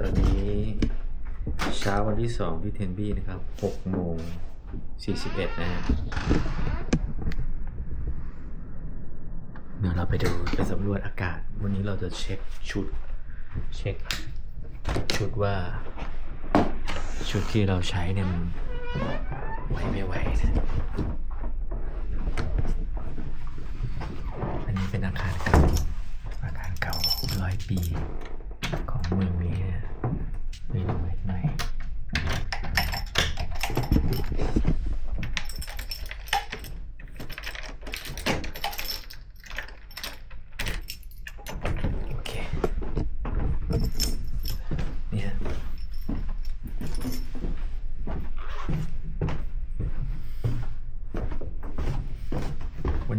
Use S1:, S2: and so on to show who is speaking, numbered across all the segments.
S1: ตอนนี้เช้าวันที่สองที่เทนบี้นะครับ6โมง41นะฮะเดี๋ยวเราไปดูไปสำรวจอากาศ วันนี้เราจะเช็คชุด เช็คชุดว่า ชุดที่เราใช้เนี่ยมันไหวไม่ไหวนะอันนี้เป็นอาคารเก่าอาคารเก่าร้อยปีของเมืองนี้นะรีโนเวทใหม่โอเค เนี่ย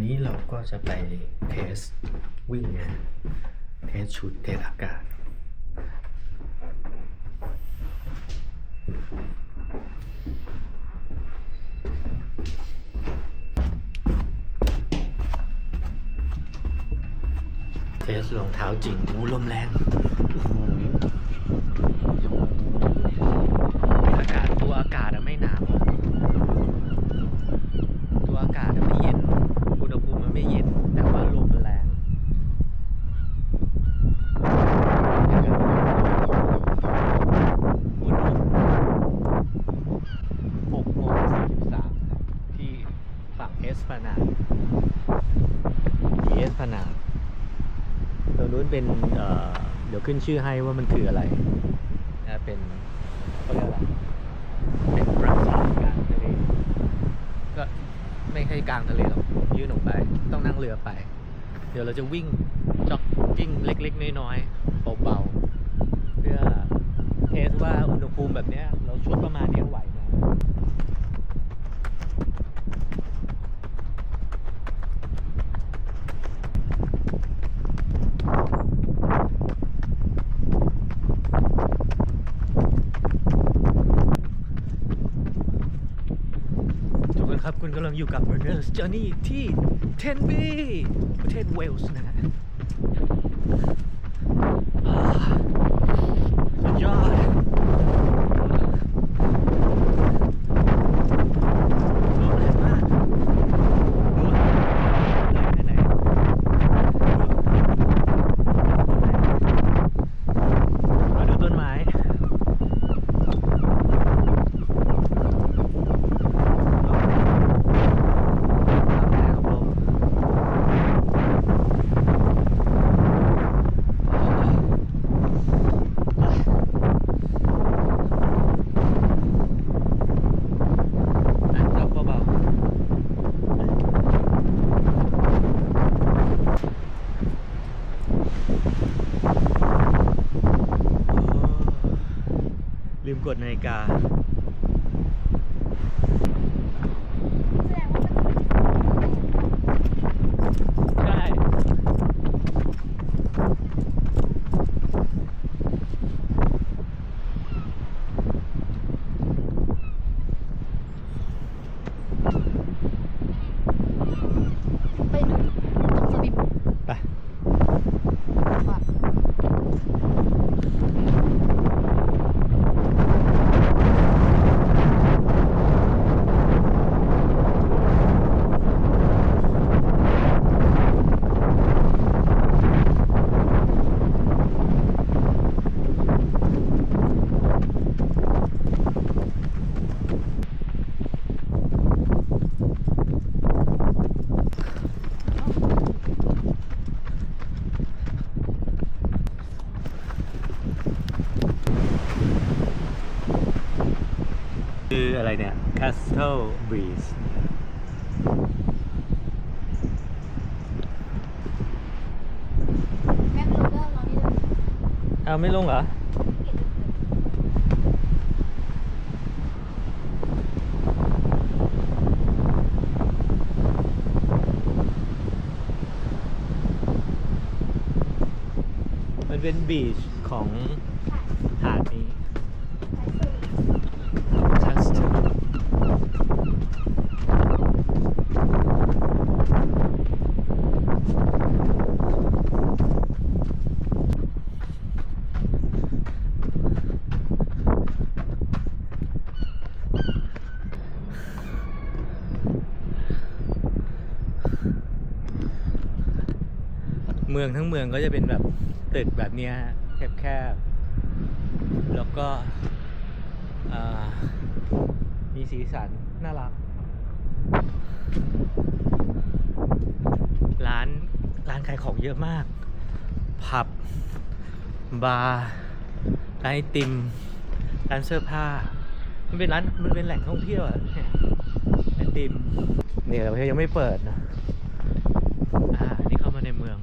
S1: วันนี้เราก็จะไปเทสวิ่งนะเทสชุดเทสอากาศ เทสรองเท้าจริงอู้ลมแรงอากาศตัวอากาศอะไม่หนาว ตัวอากาศอะไม่เย็น อุณหภูมิมันไม่เย็น แต่ว่าลมมันแรง อุณหภูมิ6โมง43ที่ฝั่งเอสพนาดที่เอสพนาดตรงนู้นเป็นเอ่อเดี๋ยว ขึ้นชื่อให้ว่ามันคืออะไรนะเป็นเขาเรียกอะไรเป็นปราสาทกลางทะเลก็ไม่ใช่กลางทะเลหรอกยื่นออกไป ต้องนั่งเรือไป เดี๋ยวเราจะวิ่งจ็อกกิ้งเล็กๆ น้อยๆเบาๆเพื่อเทสว่าอุณหภูมิแบบเนี้ยเราชุดประมาณนี้ไหวไหมทุกคนครับคุณกำลัง อยู่กับ Runner's Journey ที่เทนบีประเทศเวลส์นะฮะอ่าสุดยอด รถแรงมากรถแรงแค่ไหนมาดูต้นไม้อะเจ้าเบาๆ ลืมกดนาฬิกา ใช่
S2: ไปดูสวิม
S1: ไป
S2: ก่อน
S1: คืออะไรเนี่ย Castle Breeze
S2: แม่เป็นโรเดอร์เรานี่เลย
S1: เอาไม่ลงเหรอ มันเป็นบีชของหาดนี้ Just
S2: เเมื
S1: องทั้งเมืองก็จะเป็นแบบตึกแบบเนี้ยฮะแคบๆ แล้วก็มีสีสันน่ารัก ร้านร้านขายของเยอะมาก ผับ บาร์ ร้านไอติม ร้านเสื้อผ้า มันเป็นร้าน มันเป็นแหล่งท่องเที่ยวอะไอติม เนี่ยเรายังไม่เปิดนะ อ่า นี่เข้ามาในเมือง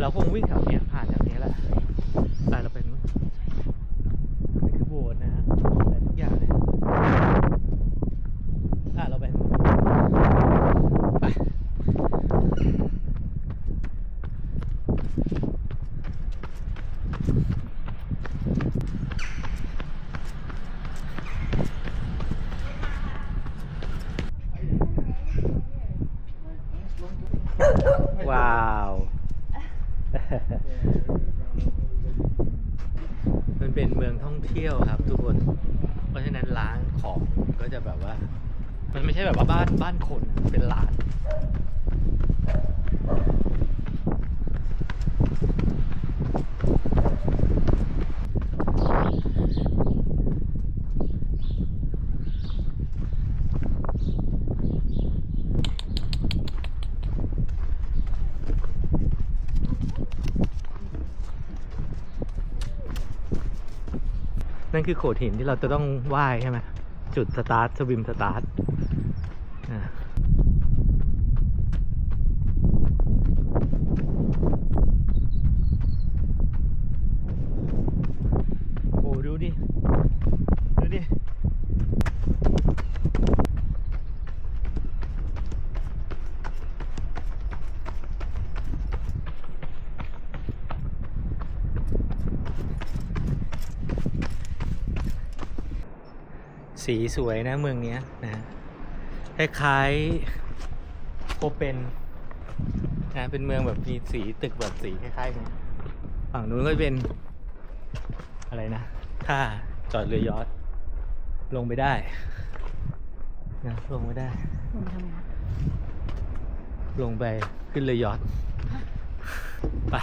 S1: เราคงวิ่งแถวเนี้ยผ่านแถวเนี้ยแหละไปเราไปนู้นนี่คือโบสถ์นะฮะอะไรทุกอย่างเลยอะเราไปนู้นไป ว้าว มันเป็นเมืองท่องเที่ยวครับทุกคน เพราะฉะนั้นร้าน ของก็จะแบบว่า มันไม่ใช่แบบว่าบ้านบ้านคนเป็นร้านนั่นคือโขดหินที่เราจะต้องไหว้ใช่ไหม จุดสตาร์ทสวิมสตาร์ทอะโอ้ดูดิ ดูดิ สีสวยนะเมืองเนี้ยนะคล้ายๆโคเปนนะเป็นเมืองแบบมีสีตึกแบบสีคล้ายๆกันฝั่งนู้นก็เป็น อะไรนะท่าจอดเรือยอทลงไปได้นะลงไม่ได้
S2: ลงไปทำไมคะ
S1: ลงไปขึ้นเรือยอทไป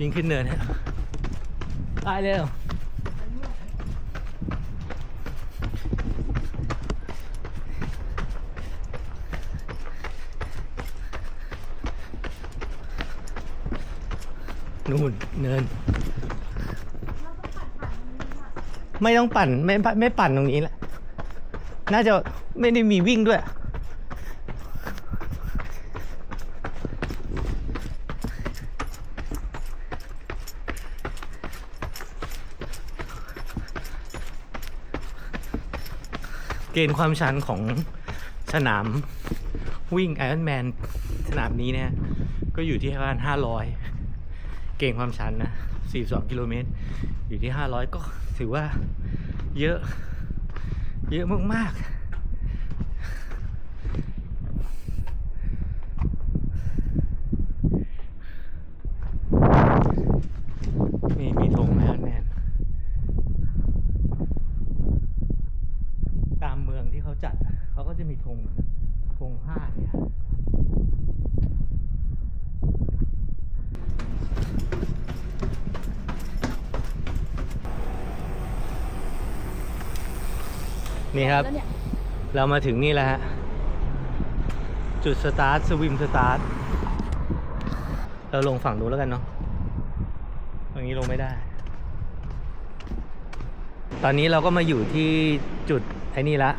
S1: ยิงขึ้นเนินฮะไปเร็ว นู่นเนิน ไม่ต้องปั่นไม่ไม่ปั่นตรงนี้แหละ น่าจะไม่ได้มีวิ่งด้วย เกณฑ์ความชันของสนามวิ่งไอรอนแมนสนามนี้เนี่ย ก็อยู่ที่ประมาณ500 เก่งความชันนะ 42 กิโลเมตร อยู่ที่ 500 ก็ถือว่าเยอะ เยอะมากๆ นี่มีธงไอรอนแมน ตามเมืองที่เขาจัดอะเขาก็จะมีธงธงผ้าเนี่ย นี่ครับ
S2: แล้วเนี่ย
S1: เรามาถึงนี่แล้วฮะ จุดสตาร์ทสวิมสตาร์ท เราลงฝั่งนู้นแล้วกันเนาะตรงนี้ลงไม่ได้ ตอนนี้เราก็มาอยู่ที่จุดไอ้นี่ละ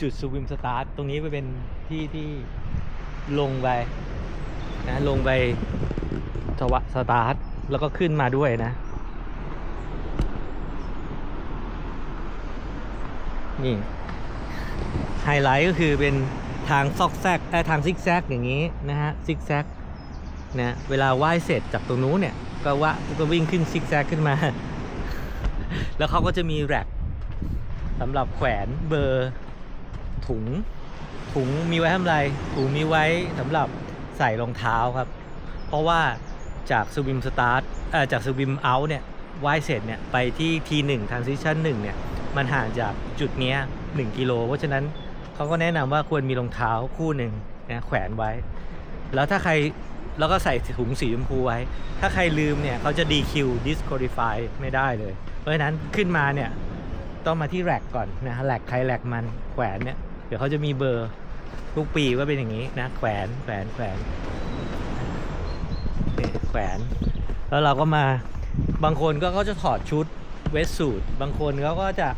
S1: จุดสวิมสตาร์ท ตรงนี้ไปเป็นที่ที่ลงไปนะลงไปสวะสตาร์ท แล้วก็ขึ้นมาด้วยนะ นี่ ไฮไลท์ก็คือเป็นทางซอกแซกเอ่ทางซิกแซกอย่างนี้นะฮะซิกแซกนะเวลาว่ายเสร็จจากตรงนู้นเนี่ย ก็ว่าก็วิ่งขึ้นซิกแซกขึ้นมา แล้วเขาก็จะมีแร็กสำหรับแขวนเบอร์ถุง ถุงมีไว้ทำไร ถุงมีไว้สำหรับใส่รองเท้าครับ เพราะว่าจากสวิมสตาร์ทจากสวิมเอาท์เนี่ยว่ายเสร็จเนี่ย ไปที่ทีหนึ่งทางซิชันหนึ่งเนี่ย มันห่างจากจุดนี้1กิโล เพราะฉะนั้นเขาก็แนะนำว่าควรมีรองเท้าคู่หนึ่งนะแขวนไว้ แล้วถ้าใครแล้วก็ใส่ถุงสีชมพูไว้ ถ้าใครลืมเนี่ยเขาจะ DQ disqualify ไม่ได้เลย เพราะฉะนั้นขึ้นมาเนี่ยต้องมาที่แร็กก่อนนะแร็กใครแร็กมันแขวนเนี่ยเดี๋ยวเขาจะมีเบอร์ทุกปีก็เป็นอย่างนี้นะแขวนแขวนแขวนแขวน แล้วเราก็มาบางคนก็ก็จะถอดชุด เวสสูทบางคนเขาก็จะ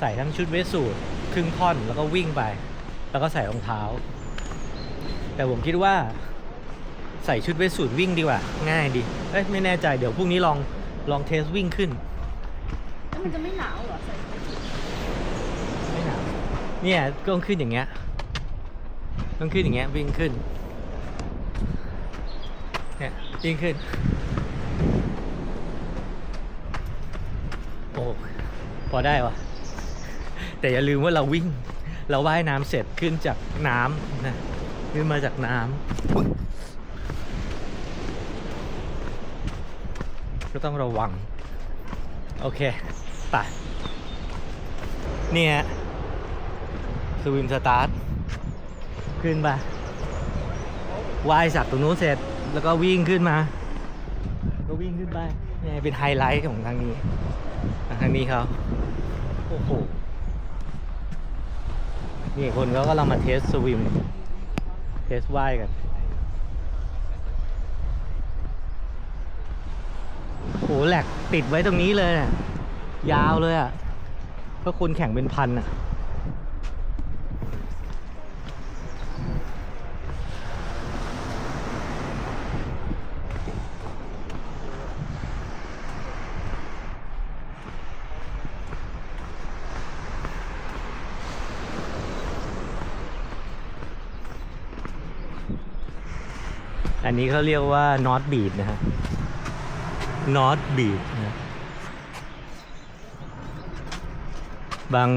S1: ใส่ทั้งชุดเวสสูทครึ่งท่อนแล้วก็วิ่งไป แล้วก็ใส่รองเท้า แต่ผมคิดว่าใส่ชุดเวสสูทวิ่งดีกว่า ง่ายดีเอ้ยไม่แน่ใจเดี๋ยวพรุ่งนี้ลองลองเทสวิ่งขึ้น
S2: แล้วมันจะไม่หนาวเหรอใส่ไปสิ
S1: ไม่หนาวเนี่ยก็ต้องขึ้นอย่างเงี้ยต้องขึ้นอย่างเงี้ยวิ่งขึ้นเนี่ยวิ่งขึ้น โอ้พอได้วะแต่อย่าลืมว่าเราวิ่ง เราว่ายน้ำเสร็จขึ้นจากน้ำนะขึ้นมาจากน้ำก็ต้องระวัง โอเคไปเนี่ยสวิมสตาร์ท ขึ้นไปว่ายจากตรงนู้นเสร็จแล้วก็วิ่งขึ้นมา ก็วิ่งขึ้นไปเนี่ยเป็นไฮไลท์ของทางนี้ ทางนี้เขาโอ้โหนี่คนเขากำลังมาเทสสวิม เทสว่ายกันโหแหลกติดไว้ตรงนี้เลยน่ะยาวเลยอะก็คนแข่งเป็นพันอะ นนี้เขาเรียกว่า North Beach นะฮะ North Beach นะบาง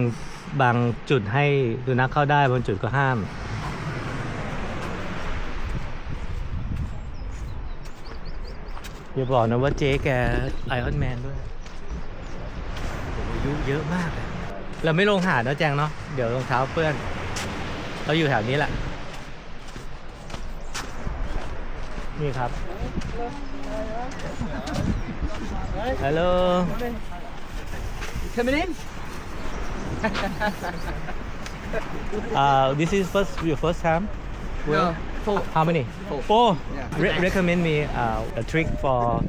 S1: บางจุดให้ดูนักเข้าได้บางจุดก็ห้าม อย่าบอกนะว่าเจ๊แกไอออนแมนด้วยอายุเยอะมากเลยเราไม่ลงหาดนะแจงเนาะเดี๋ยวรองเท้าเปื้อน เราอยู่แถวนี้แหละ นี่ครับ ฮัลโหล
S3: Coming in?
S1: Uh, this is first your first time.
S3: No, four.
S1: How many?
S3: Four.
S1: Four.
S3: Yeah.
S1: Re- recommend me uh, a trick for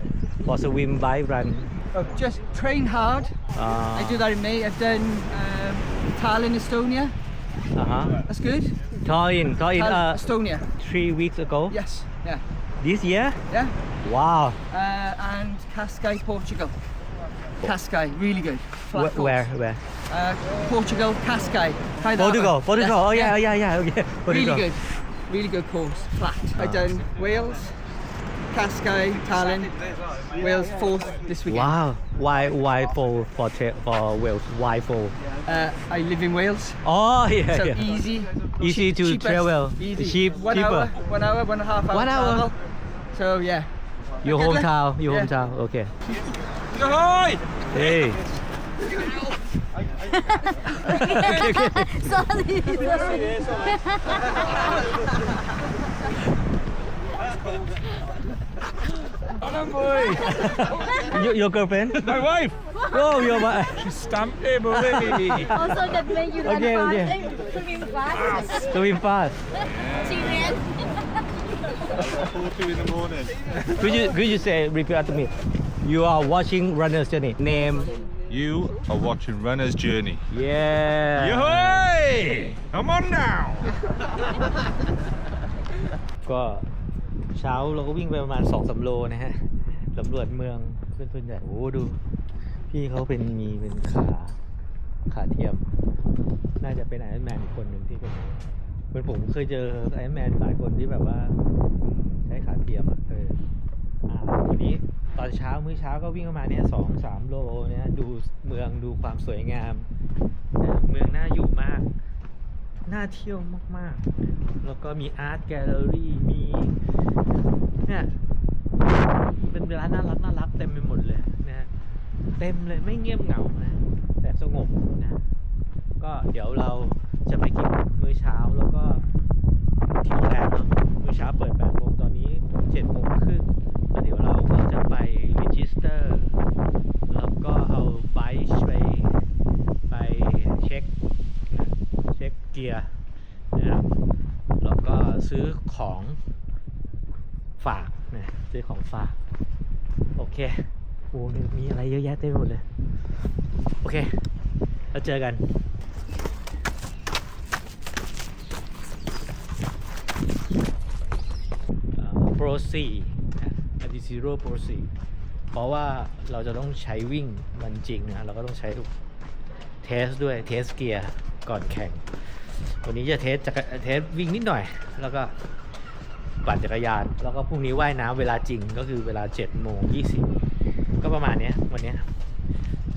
S1: for swim, bike, run.
S3: Oh, just train hard.
S1: Uh,
S3: I do that in May. I've done um, Tallinn, Estonia.
S1: Uh huh.
S3: That's good.
S1: Tallinn, Tallinn.
S3: Tallinn,
S1: Uh,
S3: Estonia.
S1: three weeks ago.
S3: Yes. Yeah.
S1: This year.
S3: Yeah.
S1: Wow.
S3: Uh, and Cascais, Portugal. Cascais, really good. Flat
S1: Wh- where? Where?
S3: Uh, Portugal, Cascais. Try that
S1: Portugal. Portugal.
S3: Yes,
S1: Oh yeah, yeah, yeah. Okay. Portugal.
S3: Really good. Really good course. Flat.
S1: Ah.
S3: I've done Wales, Cascais, Tallinn. Wales fourth this weekend.
S1: Wow. Why? Why for for for Wales? Why for?
S3: Uh, I live in Wales.
S1: Oh yeah.
S3: So
S1: yeah.
S3: easy.
S1: Easy to
S3: cheapest,
S1: travel.
S3: Easy.
S1: Cheap-
S3: one
S1: cheaper.
S3: hour, one hour, one and a half hour.
S1: One hour?
S3: travel. So yeah.
S1: Your
S3: Good
S1: hometown. Your
S3: Yeah.
S1: hometown. Okay.
S4: Ahoy!
S1: Hey.
S2: sorry sorry
S1: your, your girlfriend?
S4: My wife!
S1: Oh, your wife.
S4: She stamped him already.
S2: also that make you run
S1: Okay,
S2: fast
S1: okay.
S2: eh, swim fast
S1: Swim fast.
S2: she ran
S4: Two in the morning.
S1: Could you could you say repeat after me? You are watching Runner's Journey. Name.
S4: You are watching Runner's Journey.
S1: Yeah.
S4: Ahoy! Come on now!
S1: ก็เช้าเราก็วิ่งไปประมาณ2อสโลนะฮะสำรวจเมืองเป็นส่วนใหญ่โอ้โหดู พี่เขาเป็นมีเป็นขา ขาเทียม น่าจะเป็นไอรอนแมนอีกคนหนึ่งที่เป็น เหมือนผมเคยเจอไอรอนแมนหลายคนที่แบบว่า ใช้ขาเทียมอะเอออ่าวันนี้ตอนเช้ามื้อเช้าก็วิ่งประมาณเนี้ยสองสามโลเนี่ยดูเมืองดูความสวยงามนะเมืองน่าอยู่มาก น่าเที่ยวมากๆ แล้วก็มีอาร์ตแกลเลอรี่มีเนี่ยเป็นร้านน่ารักน่ารักเต็มไปหมดเลยนะเต็มเลยไม่เงียบเหงานะ แต่สงบนะ ก็เดี๋ยวเรา จะไปกินมื้อเช้าแล้วก็ที่โรงแรมเนาะมื้อเช้าเปิด8โมงตอนนี้7โมงครึ่งแล้วเดี๋ยวเราก็จะไปรีจิสเตอร์แล้วก็เอาไบค์ไปไปเช็คเช็คเกียร์นะครับแล้วก็ซื้อของฝากนะซื้อของฝากโอเคโอ้มีมีอะไรเยอะแยะเต็มไปหมดเลย โอเค แล้วเจอกัน โปร4นะอ d ซิโร่โปร4เพราะว่าเราจะต้องใช้วิ่งมันจริงนะเราก็ต้องใช้ทุกเทสด้วยเทสเกียร์ก่อนแข่ง วันนี้จะเทสจักรเทสวิ่งนิดหน่อย แล้วก็ปั่นจักรยาน แล้วก็พรุ่งนี้ว่ายน้ำเวลาจริงก็คือเวลา7โมง20 ก็ประมาณนี้วันนี้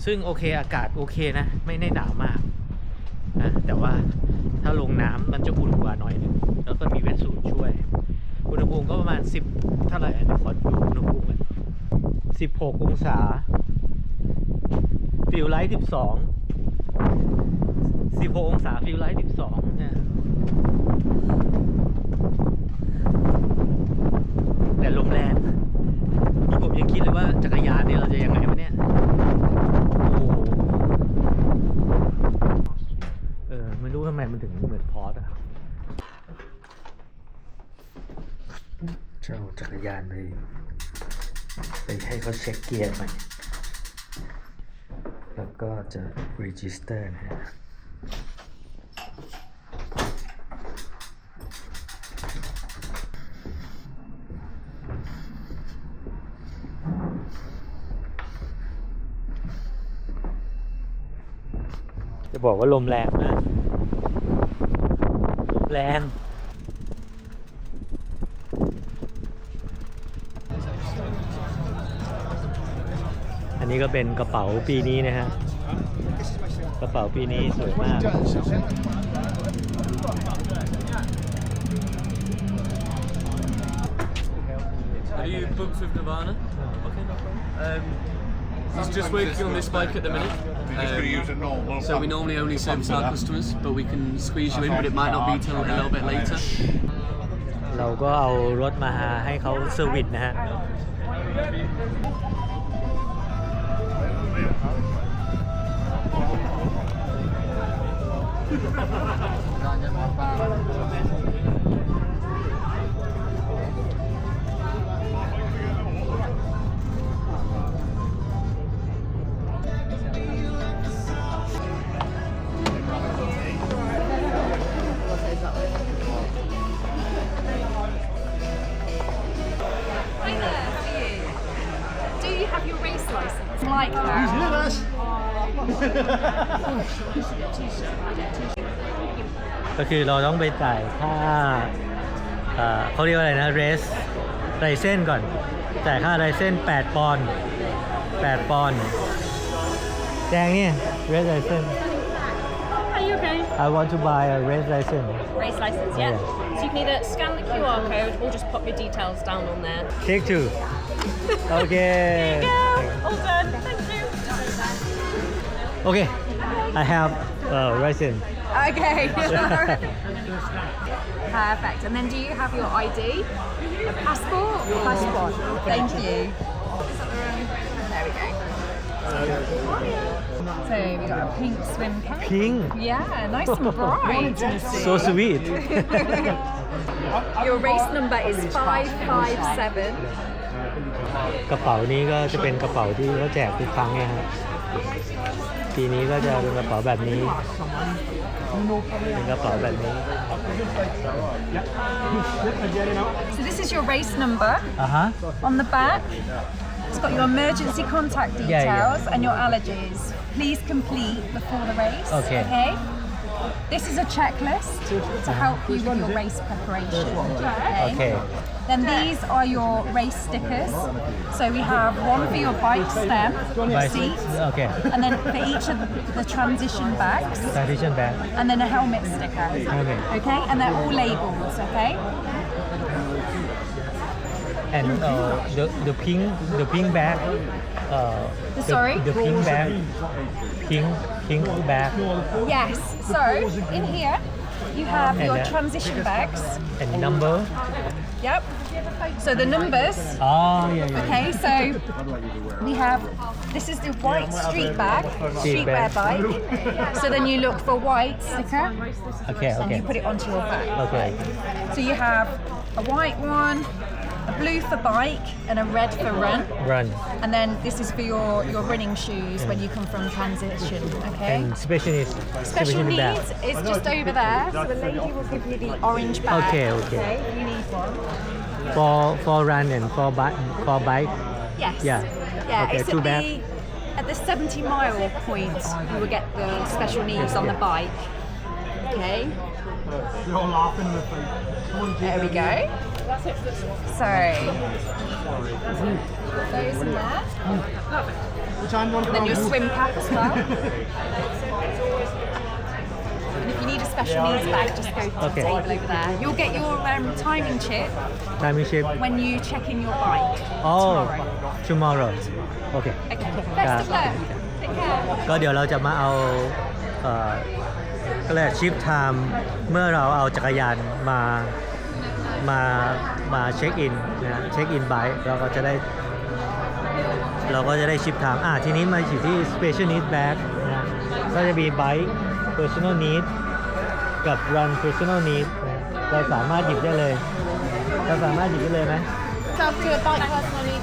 S1: ซึ่งโอเคอากาศโอเคนะ ไม่ได้หนาวมากนะแต่ว่าถ้าลงน้ำมันจะอุ่นกว่าหน่อยนึงแล้วก็มีเวทสูทช่วย อุณหภูมิก็ประมาณ 10 เท่าไหร่นนี้ขอดูอุณหภูมิกัน16 องศา ฟิลไลท์ 12 16 องศา ฟิลไลท์ 12เนี่ยแต่ลมแรงมีผมยังคิดเลยว่าจักรยานเนี่ยเราจะยังไงวะเนี่ยโอ้โหเออไม่รู้ทำไมมันถึงเหมือนพอร์ตอะ จักรยานไปไปให้เขาเช็คเกียร์ใหม่แล้วก็จะ register นะฮะจะบอกว่าลมแรงนะลมแรง อันนี้ก็เป็นกระเป๋าปีนี้นะฮะ กระเป๋าปีนี้สวยมาก
S5: Are you booked with Nirvana? Okay, no problem. Um, he's just working on this bike at the minute. Um, so we normally only service our customers, but we can squeeze you in, but it might not be till a little bit later.
S1: เราก็เอารถมาให้เขาเซอร์วิสนะฮะ
S2: Hi
S1: ก็คือเราต้องไปจ่ายค่าเอ่อเขาเรียกว่าอะไรนะเรสไรเส้นก่อน จ่ายค่าไรเส้น8ปอนด์8ปอนด์แจงเนี่ยเรสไรเส้น
S2: Are you okay?
S1: I want to buy a race license
S2: Race license,
S1: yeah.
S2: yeah. So you can either scan the QR code or just pop your details down on there.
S1: take two โอเค
S2: All done. Thank you.
S1: okay I have a license
S2: Okay. Perfect. And then do you have your ID? A passport? Passport. Thank you. There we go. So we got a pink swim cap.
S1: pink
S2: Yeah, nice and bright.
S1: so sweet
S2: Your race number is 557.
S1: กระเป๋านี้ก็จะเป็นกระเป๋าที่เขาแจกทุกครั้งเนี่ยครับ ปีนี้ก็จะเป็นกระเป๋าแบบนี้ เป็นกระเป๋าแบบนี้
S2: So this is your race number
S1: อ่ะฮะ
S2: on the back. It's got your emergency contact
S1: Yeah, yeah.
S2: details and your allergies. Please complete before the race.
S1: Okay.
S2: Okay. This is a checklist to help you with your race preparation. Okay.
S1: Okay.
S2: Then these are your race stickers. So we have one for your bike stem,
S1: By
S2: seat,
S1: okay
S2: and then for each of the transition bags,
S1: transition bag
S2: and then a helmet sticker.
S1: Okay.
S2: Okay, and they're all labels. Okay.
S1: and uh, the the pink the pink bag uh, the,
S2: Sorry?
S1: the pink bag pink pink bag
S2: Yes. So in here you have
S1: And,
S2: your transition bags.
S1: and number
S2: Yep. So the numbers.
S1: oh yeah yeah
S2: Okay, so we have this is the white street bag, streetwear bike. So then you look for white sticker
S1: okay okay.
S2: and you put it onto your bag.
S1: okay
S2: So you have a white one, a blue for bike, and a red for run.
S1: run
S2: And then this is for your, your running shoes when you come from transition, okay?
S1: and
S2: Special
S1: specialist bag
S2: needs is just over there. So the lady will give you the orange bag.
S1: Okay, okay.
S2: if you need one.
S1: For for run and for bike for bike
S2: Yes.
S1: Yeah.
S2: Yeah,
S1: Okay,
S2: it's
S1: two
S2: at
S1: bag.
S2: the, at the 70 mile point you will get the special needs on the bike. Okay. You're laughing with me. There we go. So, those in there. Then your swim cap as well. special needs bag, just go to the
S1: Okay.
S2: table over there. You'll get your um, timing chip
S1: timing shape
S2: when you check in your bike
S1: oh
S2: tomorrow.
S1: tomorrow okay
S2: Okay. Best of luck. Take care.
S1: ก็เดี๋ยวเราจะมาเอาเอ่อก็เรียกชิปไทม์เมื่อเราเอาจักรยานมามามาเช็คอินนะเช็คอินไบค์เราก็จะได้ เราก็จะได้ชิปไทม์อะทีนี้มาอยู่ที่ Special Needs Bag นะก็จะมีไบค์ Personal Need กับ Run Personal Need นะเราสามารถหยิบได้เลย เราสามารถหยิบได้เลยไหม
S2: Self to a bike personal need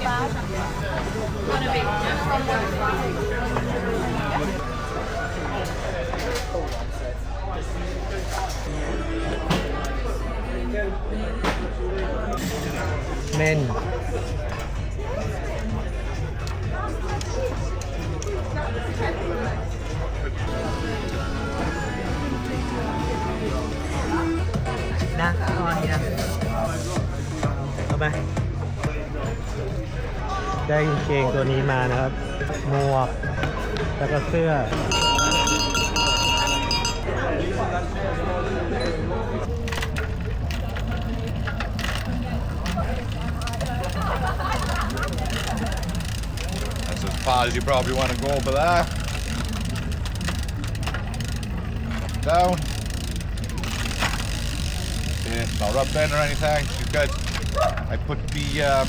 S1: सकते
S4: हैं as far as you probably want to go over there. Down. Yeah, not rubbed or anything. She's good. I put the, um,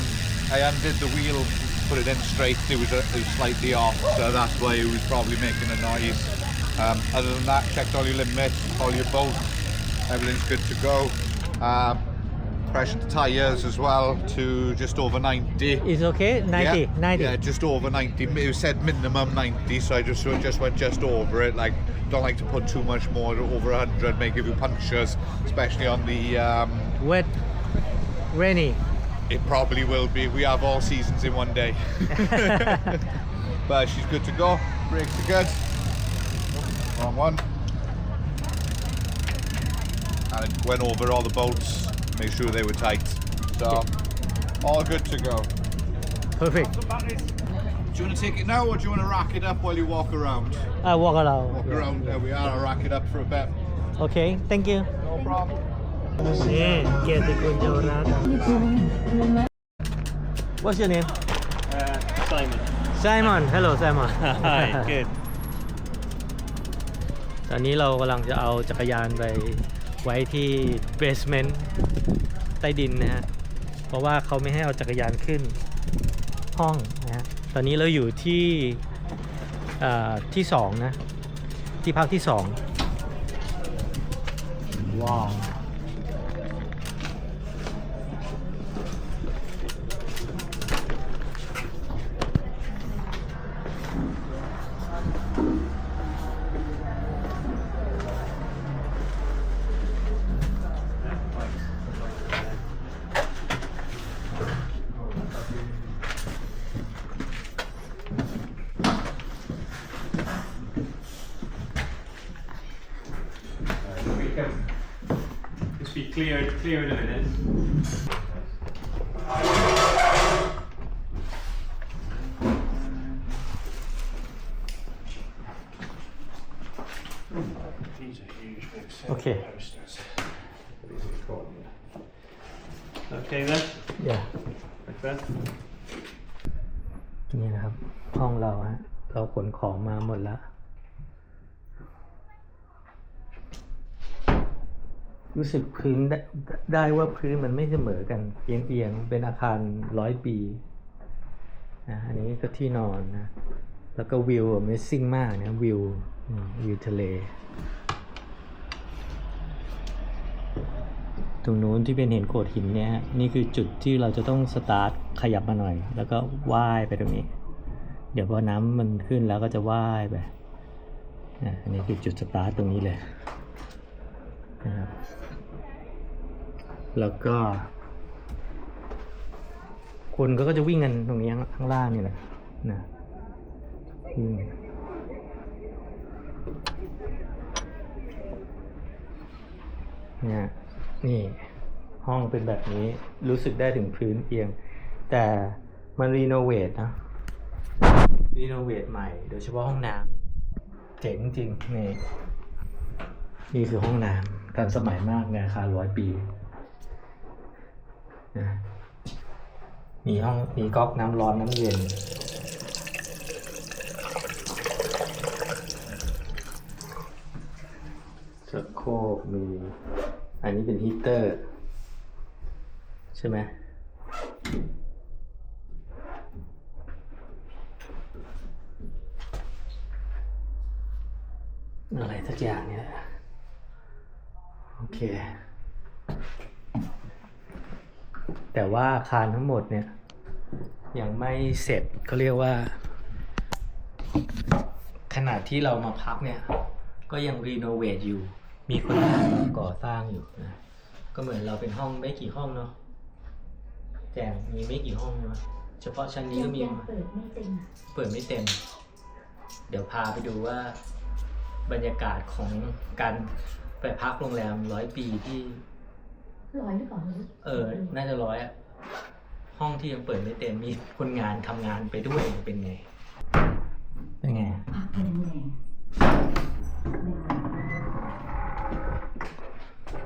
S4: I undid the wheel put it in straight. It was, a, it was slightly off, so that's why it was probably making a noise. Um, other than that, checked all your limits, all your bolts. Everything's good to go. Um, pressured the tyres as well to just over 90.
S1: is okay 90
S4: Yeah,
S1: 90
S4: Yeah, just over 90. It said minimum 90, so I just just went just over it. Like, don't like to put too much more over 100, may give you punctures, especially on the. Um,
S1: wet rainy
S4: it probably will be. We have all seasons in one day. but she's good to go. Brakes are good. Wrong one. And it went over all the bolts, made sure they were tight. So, all good to go.
S1: Perfect.
S4: Do you want to take it now or do you want to rack it up while you walk around?
S1: I walk around.
S4: Walk around, there we are. I'll rack it up for a bit.
S1: Okay, thank you.
S4: No problem.
S1: นี่เกียรติคุณเยาวรัตน์ What's your name
S6: Uh, Simon.
S1: Simon Hello Simon
S6: Hi, good.
S1: ตอนนี้เรากำลังจะเอาจักรยานไปไว้ที่ basement ใต้ดินนะฮะ เพราะว่าเขาไม่ให้เอาจักรยานขึ้นห้องนะฮะ ตอนนี้เราอยู่ที่เอ่อที่สองนะ ที่พักที่สองว้าว clear, clear it is. รู้สึกพื้นได้ได้ว่าพื้นมันไม่เสมอกันเอียงๆเป็นอาคารร้อยปีนะอันนี้ก็ที่นอนนะ แล้วก็วิว Amazing มากนะวิววิวทะเล ตรงนู้นที่เป็นเห็นโขดหินเนี่ยฮะนี่คือจุดที่เราจะต้องสตาร์ทขยับมาหน่อย แล้วก็ว่ายไปตรงนี้ เดี๋ยวพอน้ำมันขึ้นแล้วก็จะว่ายไปอะอันนี้คือจุดสตาร์ทตรงนี้เลยนะครับ แล้วก็ คนก็จะวิ่งกันตรงนี้ข้างล่างนี่แหละนะวิ่งเนี่ยนี่ห้องเป็นแบบนี้รู้สึกได้ถึงพื้นเอียง แต่มันรีโนเวทนะรีโนเวทใหม่ โดยเฉพาะห้องน้ำเจ๋งจริงนี่นี่คือห้องน้ำทันสมัยมากในอาคาร้อยปี มีห้องมีก๊อกน้ำร้อนน้ำเย็นสะโครกมี อันนี้เป็นฮีเตอร์ ใช่ไหมอะไรสักอย่างเนี่ย โอเค แต่ว่าอาคารทั้งหมดเนี่ยยังไม่เสร็จเขาเรียกว่าขนาดที่เรามาพักเนี่ย ก็ยังรีโนเวทอยู่ มีคนงานมาก่อสร้างอยู่นะก็เหมือนเราเป็นห้องไม่กี่ห้องเนาะแจงมีไม่กี่ห้องใช่ไหมเฉพาะชั้นนี้ก็มี
S7: เปิดไม่เต็ม
S1: เปิดไม่เต็ม เดี๋ยวพาไปดูว่า บรรยากาศของการไปพักโรงแรมร้อยปีที่
S7: ร้อยหรือเปล่าไม่รู้
S1: เออ น่าจะร้อยอะห้องที่ยังเปิดไม่เต็มมีคนงานทำงานไปด้วยเป็นไง เป็นไง
S7: ผักแดงแดง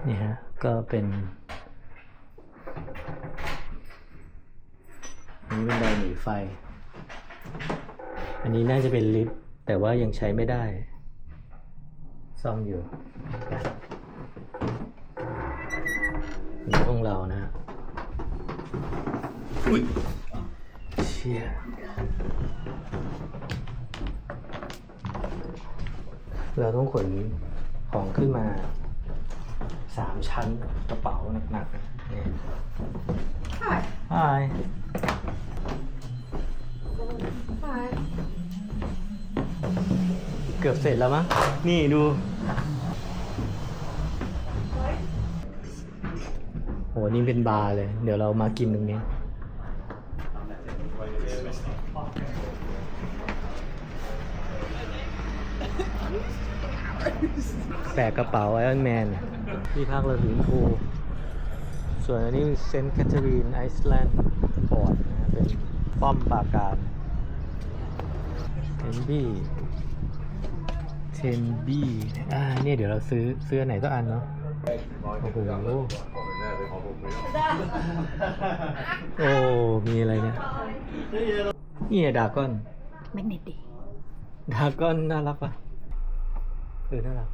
S1: นี่ฮะ ก็เป็นอันนี้เป็นไดหนีไฟ อันนี้น่าจะเป็นลิฟต์แต่ว่ายังใช้ไม่ได้ ซ่อมอยู่นี่ เรานะฮะอุ้ยเชี่ยเราต้องขนของขึ้นมาสามชั้นกระเป๋าหนักๆนะนี่
S2: Hi.
S1: Hi
S2: Hi.
S1: เกือบเสร็จแล้วมั้ง นี่ดู โหนี่เป็นบาร์เลย เดี๋ยวเรามากินตรงนี้แบกกระเป๋าไอรอนแมนที่พักเราถึงพูส่วนอันนี้เซนต์แคทเธอรีนไอซ์แลนด์พอร์ตนะฮะเป็นป้อมปราการเทนบี้เทนบี้อ่าเนี่ยเดี๋ยวเราซื้อซื้ออันไหนก็อันเนาะโอ้โห โอ้มีอะไรเนี่ยนี่ดากอน
S7: แมกเนติ
S1: ดราก้อนน่ารักปะเออน่ารัก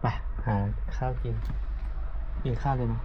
S1: ไปหาข้าวกิน กินข้าวเลยมั้ย